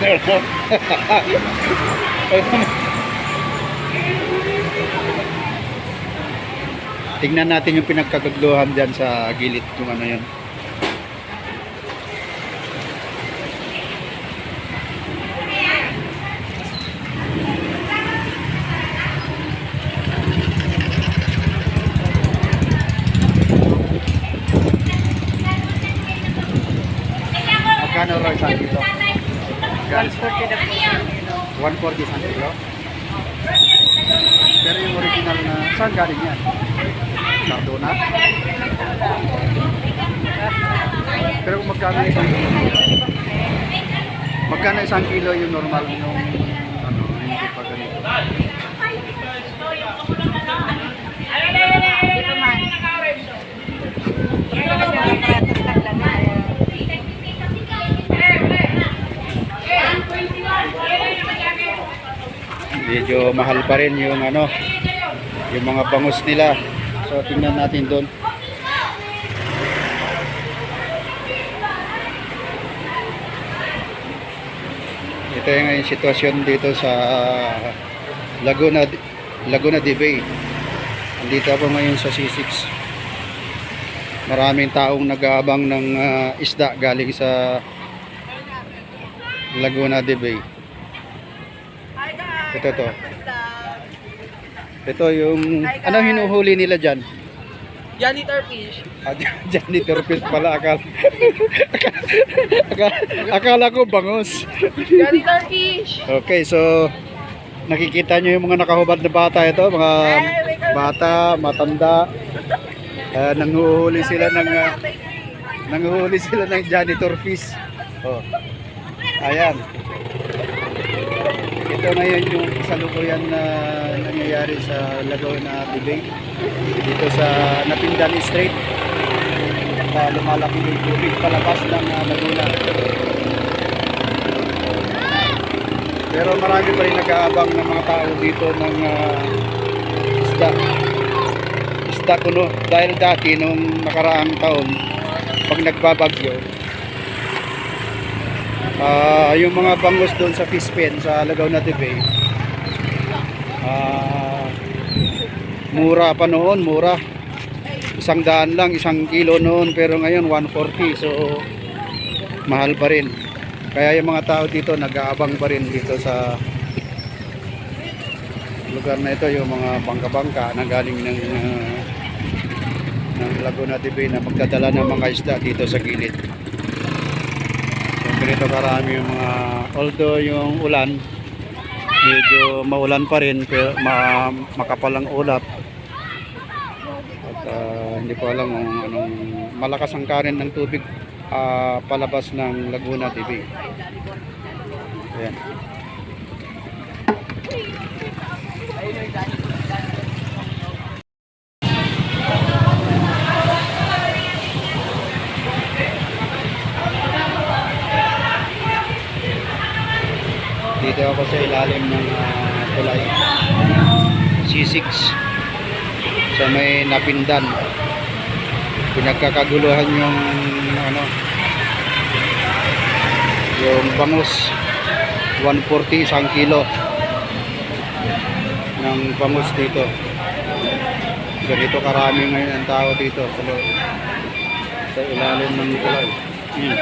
Tingnan natin yung pinagkagagluhan dyan sa gilid kung ano yun. Magkano raw isang kilo? Magkano? 140 isang kilo? Pero yung original na, saan galing yan? Cardona? Pero kung magkano isang kilo? Magkano isang kilo yung normal yung ano, hindi pa ganito? Ito man. Ito kasi ang patas taglan na. Medyo mahal pa rin yung ano, yung mga bangus nila. So tingnan natin doon. Ito yung ngayon sitwasyon dito sa Laguna Laguna de Bay. Andito ako ngayon sa C6. Maraming taong nag-aabang ng ah, isda galing sa Laguna de Bay. Ito to. Ito yung anong hinuhuli nila diyan? Janitor fish. Ah, janitor fish pala akala. akala, akala ko bangus. Janitor fish. Okay, so nakikita nyo yung mga nakahubad na bata ito, mga bata, matanda. Uh, nanguhuli sila ng uh, nanguhuli sila ng janitor fish. Oh. Ayan. Ito ngayon yung kasalukuyan na nangyayari sa Laguna Bay. Dito sa Napindan Strait. At lumalaki yung tubig palabas ng uh, Laguna. Pero marami pa rin nag-aabang ng mga tao dito ng ah, isda. Isda kuno. Dahil dati nung nakaraang taon, pag nagbabagyo, ah yung mga bangus doon sa fish pen sa Laguna de Bay, ah, mura pa noon, mura. Isang daan lang, isang kilo noon, pero ngayon 140. So, mahal pa rin. Kaya yung mga tao dito nag-aabang pa rin dito sa lugar na ito, yung mga bangka-bangka na galing ng uh, ng Laguna Bay na magdadala ng mga isda dito sa gilid. Ganito karami yung mga, although yung ulan, medyo maulan pa rin, pero ma, makapal ang ulap. At ah, hindi ko alam kung anong malakas ang karin ng tubig ah, palabas ng Laguna TV. Ayan. Dito ako sa ilalim ng ah, tulay. C6 sa may napindan pinagkakaguluhan yung ano yung bangus 140 isang kilo ng bangus dito ganito karami ngayon ang tao dito sa, loob. sa ilalim ng tulay hmm.